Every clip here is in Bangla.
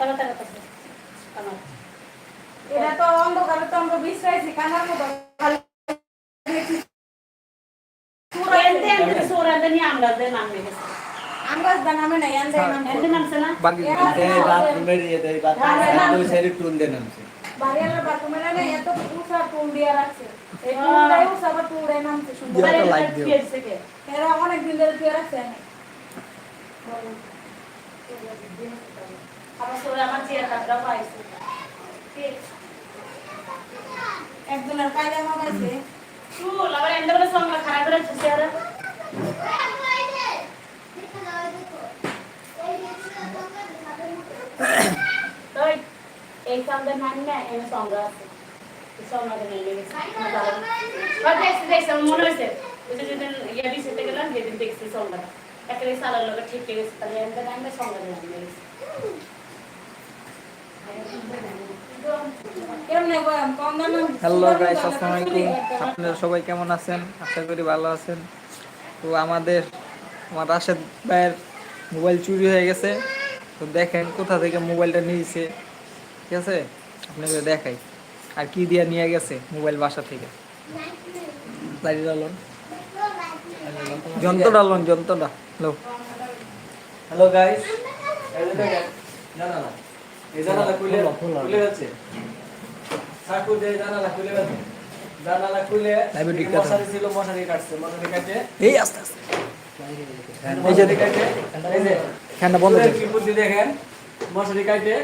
মাথা ব্যথা করতেছে আমার এটা তো অন্ধকারে তো আমরা বিশ্রাইছি কানার মতো খালি দেখছি। পুরো এনতে এনতে সোরাতে নিয়ে আমরা দেন নাম গেছে। আমরা জানামে নাই আনতে নাম এনতে নামছে না? বাকি এই বাথরুমের ইয়েতে এই বাথরুমের দুই সাইডে টুন দেন নামছে। বাড়িয়ালা বাথরুমে না এত উষা টুল দিয়া রাখছে। এই টুলটাই উষা বা টুলে নামছে সুন্দর। একটা like দিও। থেকে এরা অনেক দিন ধরে আমার সোরা আমার চেয়ার পাইছে। একজনের পায়জামা পাইছে চুল, আবার বলে সঙ্গে খারাপ করে চেয়ার এই সঙ্গে নাম না এনে সঙ্গে আছে। সঙ্গে আমার হয়েছে যেদিন ইয়ে দিতে গেলাম, যেদিন দেখছি সঙ্গে। একেবারে সালার লোক ঠিক গেছে তাহলে এনতে নাম সঙ্গে নিয়ে হ্যালো গাইস আসসালামু আলাইকুম আপনারা সবাই কেমন আছেন? আশা করি ভালো আছেন। তো আমাদের, আমার রাশেদ ভাইয়ের মোবাইল চুরি হয়ে গেছে। তো দেখেন কোথা থেকে মোবাইলটা নিয়েছে। ঠিক আছে? আপনাদের দেখাই। আর কি দিয়ে নিয়ে গেছে মোবাইল বাসা থেকে? লাইট ডালন যন্ত্র যন্ত্রটা লো। হ্যালো গাইস যে দেখেন জানালা এই জানালা খুলে খুলে যাচ্ছে। সাকু যে জানালা খুলে যাচ্ছে। জানালা খুলে মশারি ছিল মশারি কাটছে মশারি কাটে এই আস্তে আস্তে। এই যে কাটে এই যে ফ্যানটা বন্ধ বন্ধ কি বুদ্ধি দেখেন? মশারি কাটে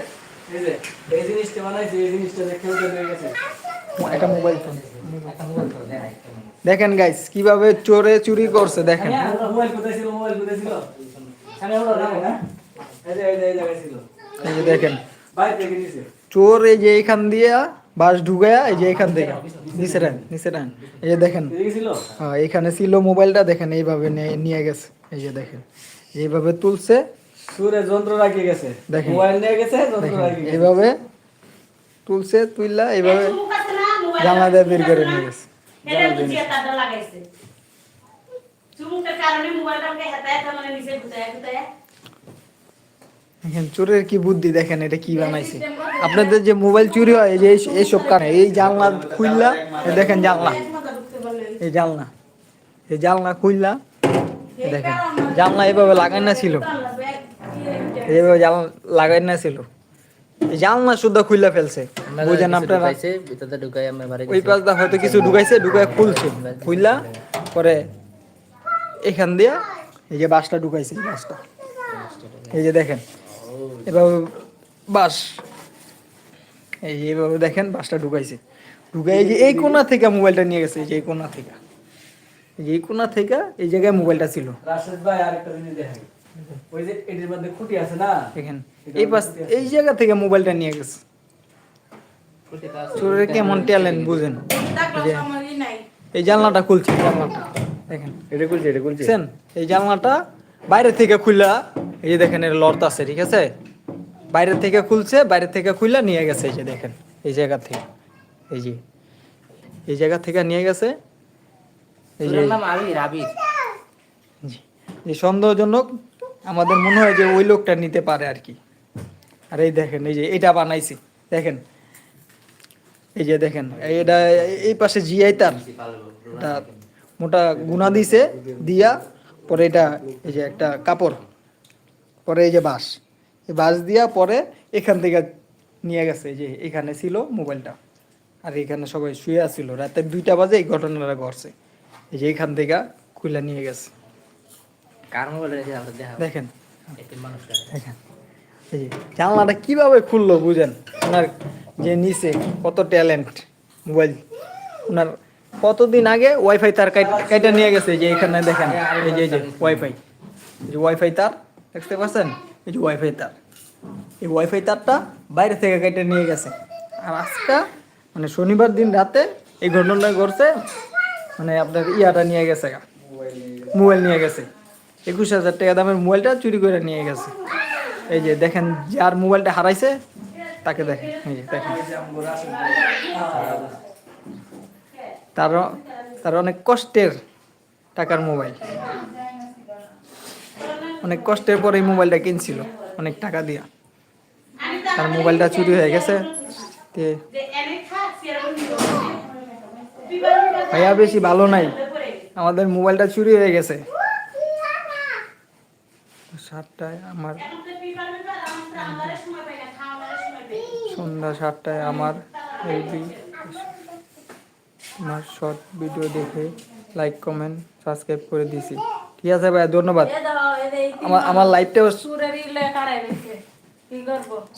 এই যে এই জিনিসটা বানাইছে এই জিনিসটা দেখে হয়ে গেছে। একটা মোবাইল ফোন। দেখেন গাইস কীভাবে চোরে চুরি করছে দেখেন। হ্যাঁ মোবাইল কোথায় ছিল মোবাইল কোথায় ছিল? এই যে এই যে এই জায়গায় ছিল। এই যে দেখেন। চোর এই যে এখান দিয়ে বাস ঢুকায়া এই যে এখান থেকে নিচে রান নিচে রান এই যে দেখেন এদিকে ছিল হ্যাঁ এখানে ছিল মোবাইলটা দেখেন এইভাবে নিয়ে- নিয়ে গেছে এই যে দেখেন এইভাবে তুলছে। সুরে যন্ত্র রাখিয়ে গেছে। দেখেন। মোবাইল নিয়ে গেছে যন্ত্র দেখেন রাখিয়ে গেছে। এইভাবে তুলছে তুইলা এইভাবে চুমুক আছে না মোবাইল জানলা দিয়ে বের করে নিয়ে গেছে। এটা তো চেয়ার কাটরা লাগাইছে। চুমুকের কারণে মোবাইলটা আমাকে হাতে হাতে মানে নিচে গুতায় গুতায় দেখেন চোরের কি বুদ্ধি দেখেন এটা কি বানাইছে? আপনাদের যে মোবাইল চুরি হয় এই যে এই- এইসব কারণে এই জানলা খুললা দেখেন জানলা। এই জানলা এই জানলা খুললা দেখেন জানলা এভাবে লাগাই না ছিল। এইভাবে জানলা লাগাই না ছিল। এই জানলা শুদ্ধ খুললা ফেলছে। বুঝেন আপনারা। ঢুকাই ওই পাশটা হয়তো কিছু ঢুকাইছে ঢুকায় খুলছে। খুললা পরে এখান দিয়ে এই যে বাসটা ঢুকাইছে বাসটা। এই যে দেখেন এভাবে বাস। এই এইভাবে দেখেন বাসটা ঢুকাইছে। ঢুকাই এই যে এই কোণা থেকে মোবাইলটা নিয়ে গেছে এই যে এই কোণা থেকে। এই কোণা থেকে এই জায়গায় মোবাইলটা ছিল। রাশেদ ভাই আরেকটা জিনিস দেখাই। ওই যে এটির মধ্যে খুঁটি আছে না? দেখেন এই পাশ এই জায়গা থেকে মোবাইলটা নিয়ে গেছে। চোরের কেমন ট্যালেন্ট বুঝেন? এই জানলাটা খুলছে জানলাটা। দেখেন। এটা খুলছে এটা খুলছে। এই জানলাটা বাইরে থেকে খুললা এই যে দেখেন এর লর্ত আছে ঠিক আছে? বাইরে থেকে খুলছে বাইরে থেকে খুললা নিয়ে গেছে এই যে দেখেন এই জায়গা থেকে এই যে এই জায়গা থেকে নিয়ে গেছে এই যে জি। যে সন্দেহজনক আমাদের মনে হয় যে ওই লোকটা নিতে পারে আর কি আর এই দেখেন এই যে এটা বানাইছি দেখেন এই যে দেখেন এটা এই পাশে জিআই তার এটা মোটা গুনা দিছে দিয়া পরে এটা এই যে একটা কাপড় পরে এই যে বাঁশ বাঁশ দিয়া পরে এখান থেকে নিয়ে গেছে যে এখানে ছিল মোবাইলটা। আর এখানে সবাই শুয়ে আছিল। রাতে দুইটা বাজে এই ঘটনাটা ঘটছে। এই যে এখান থেকে খুলে নিয়ে গেছে। কার মোবাইল দেখেন। দেখেন। এই যে জানলাটা কীভাবে খুললো বুঝেন? ওনার যে নিচে কত ট্যালেন্ট মোবাইল। ওনার কতদিন আগে ওয়াইফাই তার কাইটা নিয়ে গেছে যে এখানে দেখেন। এই যে যে ওয়াইফাই। এই যে ওয়াইফাই তার দেখতে পাচ্ছেন? এই যে ওয়াইফাই তার। এই ওয়াইফাই তারটা বাইরে থেকে কেটে নিয়ে গেছে। আর আজকে মানে শনিবার দিন রাতে এই ঘটনাটা ঘটছে মানে আপনার ইয়াটা নিয়ে গেছে মোবাইল নিয়ে গেছে। একুশ হাজার টাকা দামের মোবাইলটা চুরি করে নিয়ে গেছে। এই যে দেখেন, যার মোবাইলটা হারাইছে, তাকে দেখেন, এই যে দেখেন। তার তার অনেক কষ্টের টাকার মোবাইল। অনেক কষ্টের পরে এই মোবাইলটা কিনছিল, অনেক টাকা দিয়া। তার মোবাইলটা চুরি হয়ে গেছে। ভাইয়া বেশি ভালো নাই। আমাদের মোবাইলটা চুরি হয়ে গেছে। সাতটায় আমার সন্ধ্যা সাতটায় আমার তোমার শর্ট ভিডিও দেখে লাইক কমেন্ট সাবস্ক্রাইব করে দিছি। ঠিক আছে ভাই ধন্যবাদ। এই আমার আমার লাইভটাও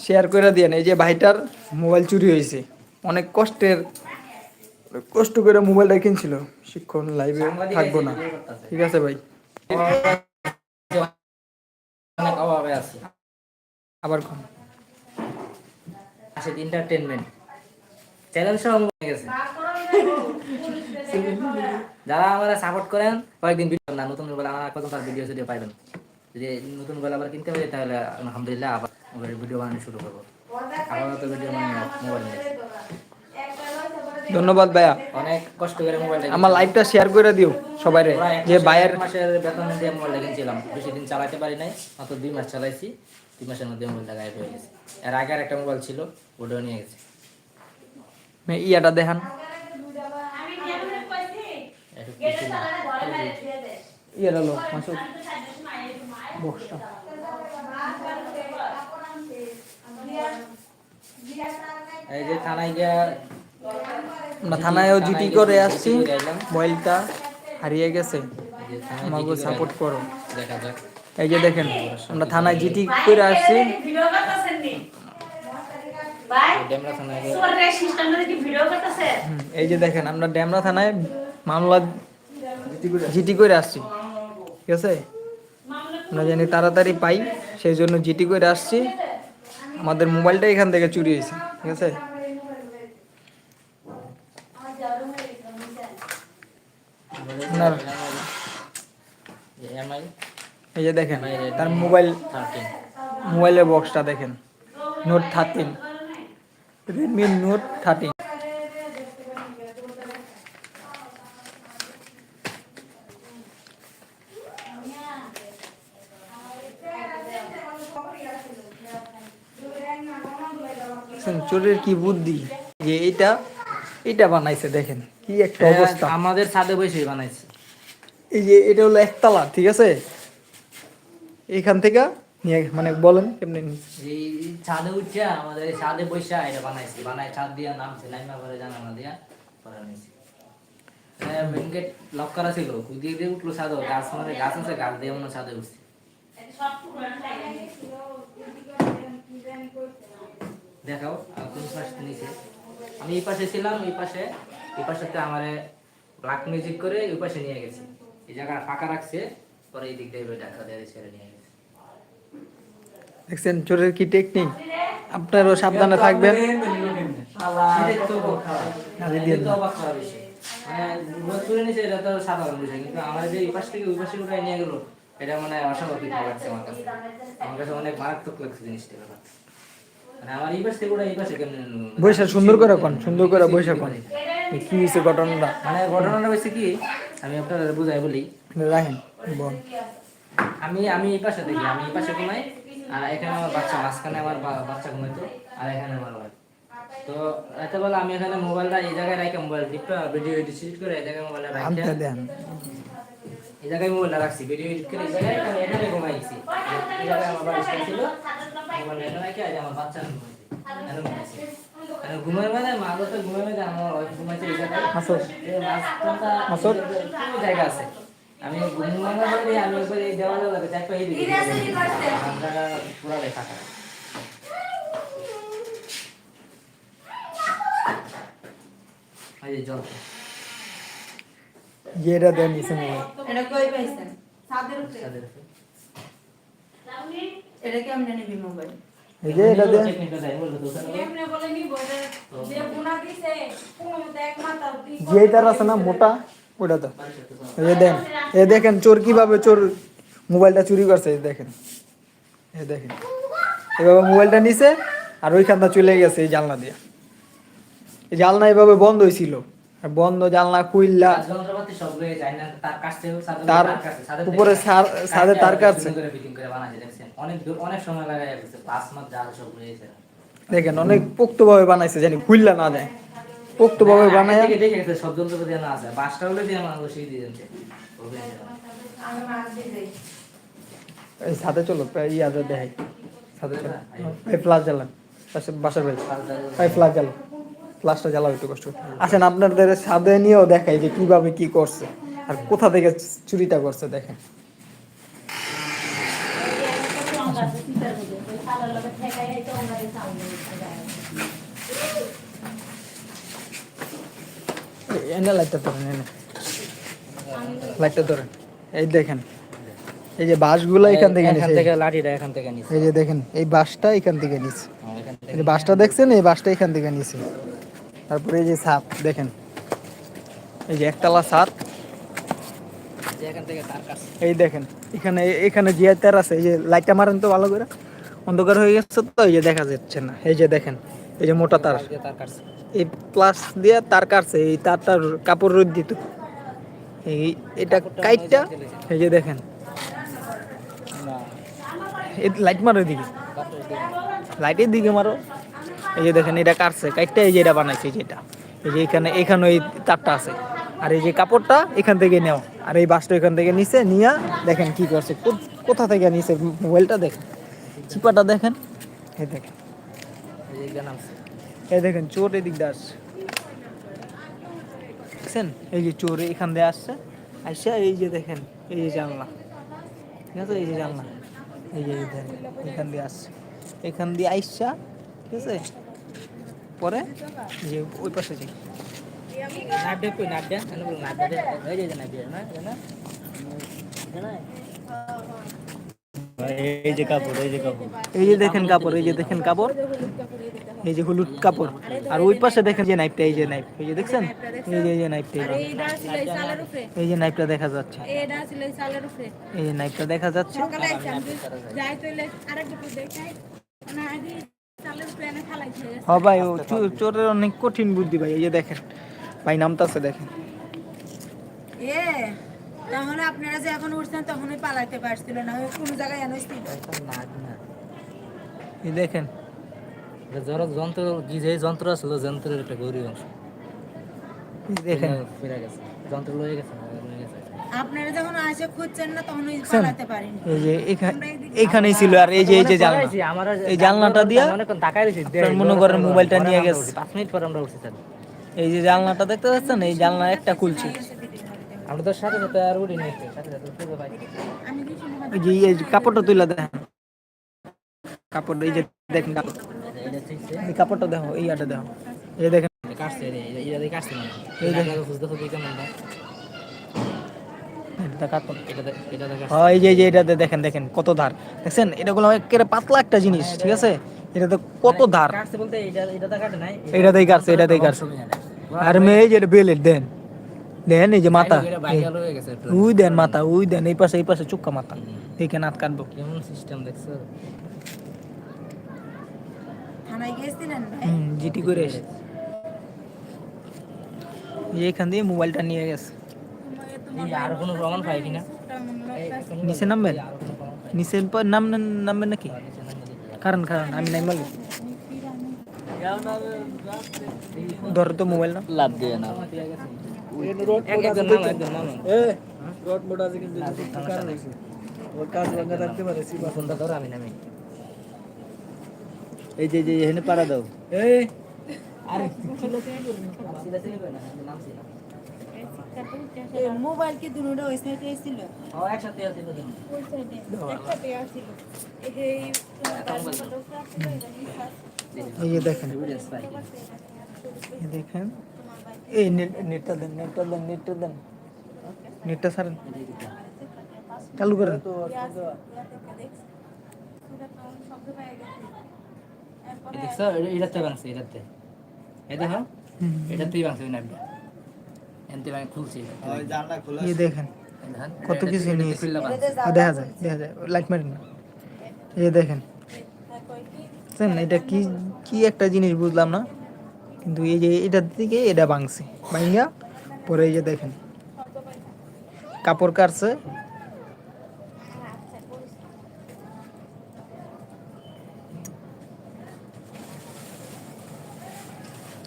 শেয়ার করে দিয়েন এই যে ভাইটার মোবাইল চুরি হয়েছে অনেক কষ্টের কষ্ট করে মোবাইলটা কিনছিল। শিক্ষণ লাইভে থাকব না। ঠিক আছে ভাই। আছে। আবার কোন। আসে এন্টারটেনমেন্ট চ্যানেল সহ হয়ে গেছে। যারা আমরা সাপোর্ট করেন কয়েকদিন ভিডিও না নতুন মোবাইল আমার কত তার ভিডিও যদি পাইবেন যদি নতুন মোবাইল আবার কিনতে পারি তাহলে আলহামদুলিল্লাহ আবার মোবাইল ভিডিও বানানো শুরু করব। আপাতত ভিডিও বানানো মোবাইল নিয়ে ধন্যবাদ ভাইয়া। অনেক কষ্ট করে মোবাইল আমার লাইভটা শেয়ার করে দিও সবাই যে ভাইয়ের মাসের বেতন দিয়ে মোবাইল কিনছিলাম বেশি দিন চালাতে পারি নাই মাত্র দুই মাস চালাইছি। দুই মাসের মধ্যে মোবাইলটা গায়েব হয়ে গেছে। এর আগে একটা মোবাইল ছিল ওটাও নিয়ে গেছে। ইয়াটা দেখান। না। ইয়াটা লো মাসুদ। এই যে থানায় গিয়া আমরা থানায়ও জিটি করে আসছি। মোবাইলটা হারিয়ে গেছে। আমাকে সাপোর্ট করো এই যে দেখেন আমরা থানায় জিটি করে আসছি। এই যে দেখেন আমরা ড্যামরা থানায় মামলা জিটি করে আসছি। ঠিক আছে? আমরা জানি তাড়াতাড়ি পাই, সেই জন্য জিটি করে আসছি। আমাদের মোবাইলটা এখান থেকে চুরি হয়েছে, ঠিক আছে? এই যে দেখেন, তার মোবাইল, মোবাইলের বক্সটা দেখেন note thirteen Redmi note thirteen চোরের কি বুদ্ধি? যে এটা এটা বানাইছে দেখেন কি একটা অবস্থা। আমাদের ছাদে বসে বানাইছে। এই যে এটা হলো একতলা ঠিক আছে? এখান থেকে নিয়ে মানে বলেন কেমনি এই ছাদে উঠছে আমাদের এই ছাদে বসে এটা বানাইছি বানাই ছাদ দিয়া নামছে নাইমা করে জানালা দিয়া পরে গেট লক করা ছিল ওই দিয়ে উঠল ছাদে গাছ মানে গাছ আছে গাছ দিয়ে মনে হয় ছাদে উঠছে। দেখাও আর কোন পাশ নিচে আমি এই পাশে ছিলাম এই পাশে এই পাশেতে আমারে ব্ল্যাক মিউজিক করে ওই পাশে নিয়ে গেছে। এই জায়গা ফাঁকা রাখছে পরে এই দিক দিয়ে দেখা দিয়ে ছেড়ে নিয়ে গেছে। দেখছেন চোরের কি টেকনিক আপনারও সাবধানে থাকবেন। মানে এটা এই মানে অস্বাভাবিক আমার কাছে। আমার কাছে অনেক মারাত্মক লাগছে জিনিসটা বৈশা সুন্দর করে কোন? সুন্দর করে বৈশা কোন? কি হয়েছে ঘটনাটা? মানে ঘটনাটা হয়েছে কি আমি আপনার বুঝাই বলি। রাখেন বল। আমি আমি এই পাশে দেখি আমি এই পাশে ঘুমাই আর এখানে আমার বাচ্চা মাঝখানে আমার বাচ্চা ঘুমাইতো আর এখানে আমার। তো রাতে বেলা আমি এখানে মোবাইলটা এই জায়গায় রাখি মোবাইল টিপটা ভিডিও এডিট করে এই জায়গায় মোবাইলটা রাখি এই জায়গায় মোবাইলটা রাখছি ভিডিও এডিট করে এই জায়গায় আমি এখানে ঘুমাইছি। এই জায়গায় আমার বাড়ি ছিল মোবাইল এখানে রাখি আর আমার বাচ্চা ঘুমাইছে এখানে ঘুমাইছি। এখানে ঘুমাই মানে মা তো ঘুমাই মানে আমার wife ঘুমাইছে এই জায়গায়। হাসো এই মাঝখানটা মাসুদ? জায়গা আছে। আমি পারি আমি একবার এই দেওয়ালে লাগে চারটা এই দিকে আমরা পুরাটাই ফাঁকা এই জল। যেটা দেন মোবাইল এটা কই পাইছেন? ছাদের উপরে? এটা কেমনে নিবি মোবাইল? এই যে এটা দেন। যে তার আছে না মোটা ওটা তো যে দেন এ দেখেন চোর কীভাবে চোর মোবাইলটা চুরি করছে দেখেন। এই দেখেন। এভাবে মোবাইলটা নিছে আর ওইখানটা চলে গেছে এই জানলা দিয়ে। এই জানলা এভাবে বন্ধ হয়েছিল বন্ধ জানলা না, তার উপরে ছাদে তার কাছে। দেখেন অনেক পোক্তভাবে বানাইছে জানি খুললা না যায়। পোক্তভাবে আগে বানায় সাথে চলো প্রায় ইয়াদের দেখাই। সাথে চলো। প্লাস ফ্লাশ জ্বালান। বাসার ভাই এই ফ্লাশ জ্বালো ফ্লাশটা জ্বালাও একটু কষ্ট আসেন আপনাদের সাথে নিয়েও দেখাই যে কীভাবে কি করছে আর কোথা থেকে চুরিটা করছে দেখেন। এই- এনে লাইটটা ধরেন এনে। লাইটটা ধরেন। এই দেখেন এই যে বাঁশগুলো এখান থেকে এখান নিছে। থেকে লাঠিটা এখান থেকে নিছে। এই যে দেখেন এই বাঁশটা এখান থেকে নিছে। এই থেকে বাঁশটা দেখছেন এই বাঁশটা এখান থেকে নিছে। তারপরে এই যে ছাদ দেখেন। এই যে একতলা ছাদ এই দেখেন, এখানে এখানে জিয়া তার আছে, এই যে লাইটটা মারেন তো ভালো করে। অন্ধকার হয়ে গেছে তো, এই যে দেখা যাচ্ছে না। এই যে দেখেন, এই যে মোটা তার। এই প্লাস দিয়ে তার কাটছে, এই তারটার কাপড় রোদ দিত। এই, এটা কাইটটা, এই যে দেখেন। লাইট মারো এদিকে। লাইটের দিকে মারো। এই যে দেখেন এটা কাটছে কাইটটা এই যে এটা বানাইছে যেটা এই যে এখানে এখানে এই তারটা আছে আর এই যে কাপড়টা এখান থেকে নেও আর এই বাসটা এখান থেকে নিছে নিয়ে দেখেন কি করছে কোথা থেকে নিছে মোবাইলটা দেখেন চিপাটা দেখেন এই দেখেন এই দেখেন চোর এদিক দিয়ে আসছে দেখছেন এই যে চোর এখান দিয়ে আসছে আসছে এই যে দেখেন এই যে জানলা ঠিক আছে এই যে জানলা এই যে এখান দিয়ে আসছে এখান দিয়ে আইসা ঠিক আছে পরে যে ওই পাশে যাই নাট দে কই নাট দে আমি বল নাট দে এই যে নাট না না এই যে কাপড় এই যে কাপড় এই যে দেখেন কাপড় এই যে দেখেন কাপড় এই যে হলুদ কাপড় আর ওই পাশে দেখেন যে নাইফটা এই যে নাইফ এই যে দেখছেন এই যে এই যে নাইফটা এই যে। নাইফটা দেখা যাচ্ছে এই এই যে নাইফটা দেখা যাচ্ছে সকালে আইছি আমি যাই তইলে আরেক দুপুর দেখাই না আগে চালের উপরে এনে ফালাইছে হ ভাই ও চোরের অনেক কঠিন বুদ্ধি ভাই এই যে দেখেন। ভাই নামতাছে দেখেন। এ তাহলে আপনারা যে এখন উঠছেন তখনই পালাইতে পারছিল না ওই কোন জায়গায় এনে এই দেখেন। যারা যন্ত্র যে যে যন্ত্র ছিল যন্ত্রের একটা গৌরী অংশ। দেখেন। ফিরে গেছে। যন্ত্র লয়ে গেছে আপনারা যখন আসে খুঁজছেন না তখন পালাতে পারেনি। এই যে এখানে এইখানেই ছিল আর এই যে এই যে জানলা। এই জানলাটা দিয়া মনে করেন মোবাইলটা নিয়ে গেছে। পাঁচ মিনিট পর আমরা উঠছি এই যে জানলাটা দেখতে পাচ্ছেন এই জানলা একটা খুলছে। আমরা তো সাথে সাথে আর উঠি নিয়ে সাথে সাথে এই এই কাপড়টা তুলে দেখেন কাপড় এই যে দেখেন কাপড়। এই কাপড়টা দেখো এই আটা দেখো। এই দেখেন। কাটছে এটা কাটছে এই এটা দেখেন। বুঝতে হবে কেমন না এটা কাপড় এটা দে- এটা দেখা হ্যাঁ এই যে এটাতে দেখেন দেখেন কত ধার। দেখছেন? এটা গুলো একেবারে পাতলা একটা জিনিস ঠিক আছে? এটাতে কত ধার? এটাতেই কাটছে এটাতেই কাটছে। আর মেয়ে যে দেন। দেন এই যে মাথা। উই দেন মাথা উই দেন এই পাশে এই পাশে চুক্কা মাথা। দেখে নাত কাটবো। কেমন সিস্টেম দেখছ? জিটি করে এসে। এখান দিয়ে মোবাইলটা নিয়ে গেছে। আর কোনো প্রমাণ পাই কিনা? নিচে নামবেন? নিচে নাম নামবেন নাকি? কারণ কারণ আমি নাই মালি ধরো তো মোবাইল না লাভ দিয়ে না এই যে যে এখানে পাড়া দাও। এই। মোবাইল কি দুটোটা ওই সাইডে ছিল ও একসাথে আছে তো দিন ওই সাইডে একটাতে আছিল এই যে এই এই যে দেখেন এই দেখেন এই নেট নেটটা দেন নেটটা দেন নেটটা দেন নেটটা ছাড়েন চালু করেন দেখছ এটাতে বাংছে এটাতে এই দেখো এটাতেই বাংছে ওই নামটা এনতে খুলছি। এই দেখেন কত কিছু নিয়েছে খুললে বাংছে আর দেখা যায় দেখা যায় লাইট মারেন না। এই দেখেন। এটা কি কি একটা জিনিস বুঝলাম না। কিন্তু এই যে এটার দিকে এটা ভাঙছে। ভাঙিয়া পরে এই যে দেখেন। কাপড় কাটছে।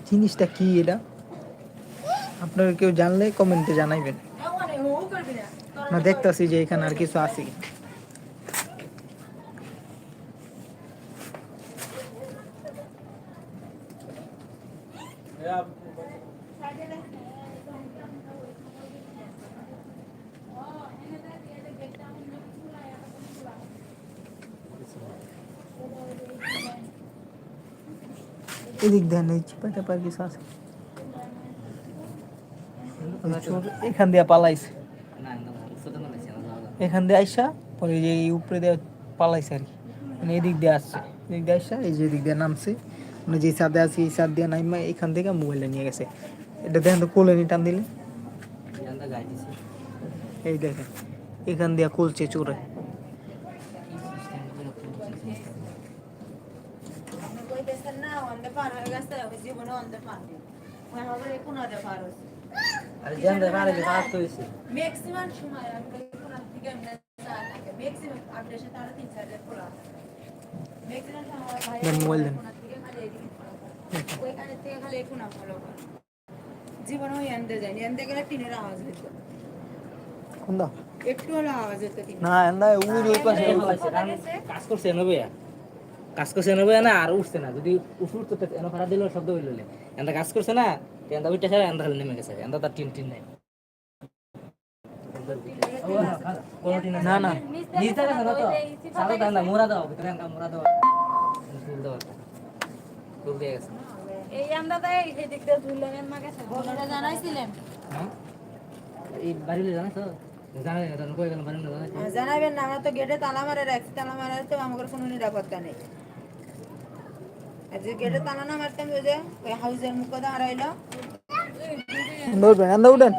জিনিসটা কি এটা? আপনারা কেউ জানলে কমেন্টে জানাইবেন মানে ও করবি না না দেখতাছি যে এখানে আর কিছু আছে কি। এদিক দেন এই চিপা চাপার কিছু আছে ওই চোর এখান দিয়ে পালাইছে। না না ছোট না লাগছে না এখান দিয়ে আইসা পরে যে এই উপরে দিয়ে পালাইছে আর কি। মানে এদিক দিয়ে আসছে। এদিক দিয়ে আইসা এই যে এদিক দিয়ে নামছে। মানে যে সাদে আছে এই সাদ দিয়ে নাইমা এখান থেকে মোবাইলটা নিয়ে গেছে। এটা দেখেন তো কোলে নি টান দিলে। এই দেখেন এখান দিয়ে খুলছে চোরে। না অন্ধে পার হয়ে গেছে জীবনে অন্ধে পার আরে জানতে পারে যে ফাস্ট হইছে ম্যাক্সিমাম সময় আমি কই কোন থেকে এমনি চা ম্যাক্সিমাম আপনি সাথে তিন চার দিন খোলা ম্যাক্সিমাম সময় ভাই মোবাইল দেন। কোন থেকে খালি এদিকে follow করে। ওইখানে থেকে খালি কোন ফলো করে। জীবনে ওই এন্ডে যায় এন্ডে গেলে টিনের আওয়াজ হইতো। কোন একটু হলো আওয়াজ হইতো না এন্দা উড় ওই পাশে কাজ করছে। নবে কাজ করছে নবে না আর উঠছে না। যদি উঠ উঠতে এনে ফাড়া দিল শব্দ হইল এন্দা কাজ করছে না এন্দা উঠতে ছাড়া এন্দা খালি নেমে গেছে এন্দা তার না না নিচে না তো জানাবেন না আমরা তো গেটে তালা মারে রাখছি তালা মারা তো আমাদের কোনো নিরাপত্তা নেই গেটে তালা না মারতাম ওই যে ওই হাউসের মুখে দাঁড়াইলো ধরবেন এন্দা উঠেন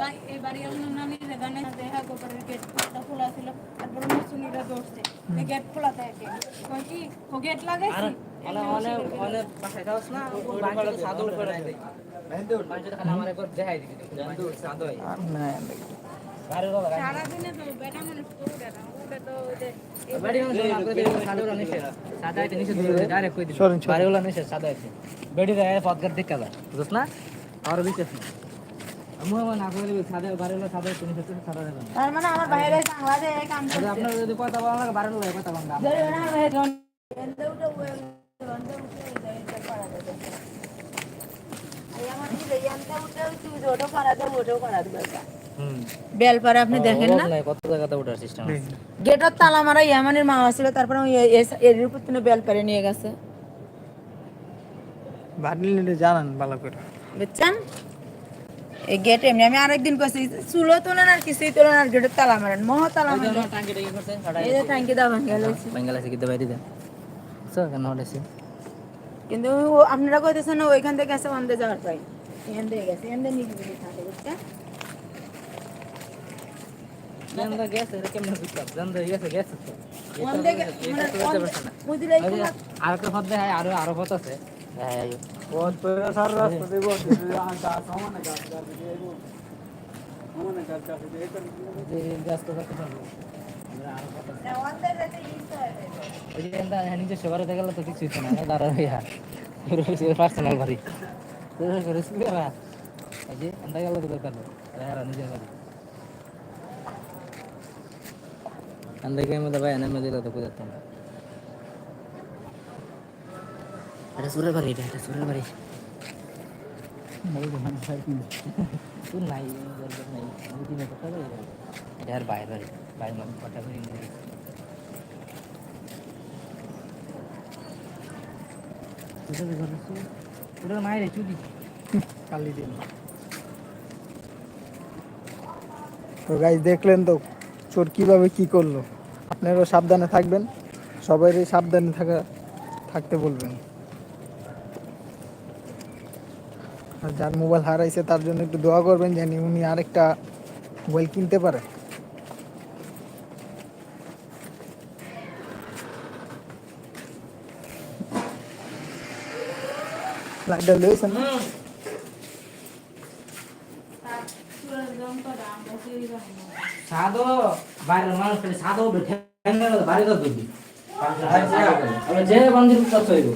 দেখাই দিবি। ডাইরেক্ট কই দিবি না করে সাদা বাড়ি উলা সাদা তুমি সত্যি সাদা দেবেন তার আমার বাইরে বাংলা যে কাম যদি আপনার যদি কথা বলা লাগে বাড়ি উলা কথা বলা ধরে না? ভাই রন্ডে উঠে রন্ডে উঠে যায় এটা পারা যাবে এই আমার এই রেয়ানটা উঠে তুই ওটো পারা দে ওটো পারা দে হুম। বেলপাড়া আপনি দেখেন না কত জায়গাতে ওঠার সিস্টেম গেটের তালা মারা ইয়ামানের মা ছিল তারপরে এর উপর তুমি বেলপাড়ে নিয়ে গেছে। জানান ভালো করে। বুঝছেন? এই গেট এমনি আমি আরেকদিন কইছি চুলো তোলেন আর কিছুই তোলেন আর গেটের তালা মারেন মহ তালা মারেন। টাঙ্কি টাঙ্কি করছে এই যে ট্যাঙ্কি দা ভাঙ্গা লইছে বাঙ্গালাদেশে কিতে বাইরে দেন। স্যার কেন হলেছে কিন্তু আপনারা কইতেছেন না ওইখান থেকে গেছে অন্ধে যাওয়ার পাই এখান থেকে গেছে এখান থেকে জানদা গেছে এটা কেমন বুঝতাম জানদা গেছে গেছে তো মানে এই আর একটা পথ দেখায় আরও আরও আছে। সার রাস্তা দেব সমানে সমানে করবে যে গাছ তো করতে পারব গেলে তো কিছুই না না দাঁড়া হইয়া পার্সোনাল বাড়ি তো করে এই যে এনটা গেলে তো দরকার নেই নিজের বাড়ি అందుకే మీద భయ నెమ్మదిగా తగ్గుతాం అరే సూర్య यार भाई काली दिन तो गाइस देख लें तो চোর কীভাবে কি করল? আপনারাও সাবধানে থাকবেন। সবাই সাবধানে থাকা, থাকতে বলবেন। আর যার মোবাইল হারাইছে, তার জন্য একটু দোয়া করবেন জানি উনি আরেকটা মোবাইল কিনতে পারে। লাইটটা লয়েছেন না? সাদো বাইরের মানুষ খালি সাদো বাড়ি তো আমরা যে মন্দির হইব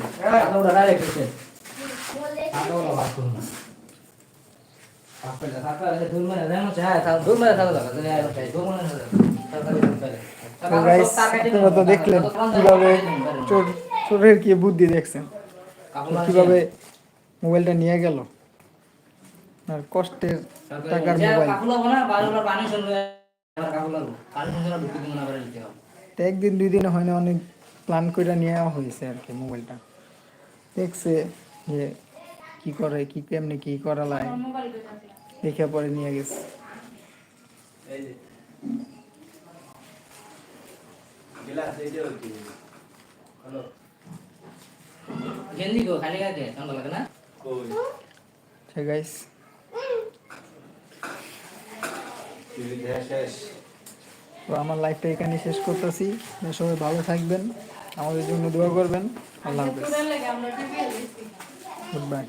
সাদো ওটা ডাইরেক্ট হচ্ছে সাতটা বাস করুন দেখলেন কীভাবে চোর চোরের কি বুদ্ধি দেখছেন? কীভাবে মোবাইলটা নিয়ে গেল? আর কষ্টের টাকার মোবাইল। তো একদিন দুই দিন হয় না অনেক প্ল্যান করে নেওয়া হয়েছে আর কি মোবাইলটা দেখছে যে কি করে কি কেমনি কি করা লাগে আছে? দেখে পরে নিয়ে গেছে এই যে গিলাস এই যে ওই হ্যালো গেন্দি গো খালি গায়ে ঠান্ডা লাগে না কই ঠিক গাইস টিভি দেখা শেষ তো আমার লাইফটা এখানে শেষ করতেছি। সবাই ভালো থাকবেন। আমাদের জন্য দোয়া করবেন। আল্লাহ হাফেজ। তোদের লাগে আমরা টিভি দিছি গুড বাই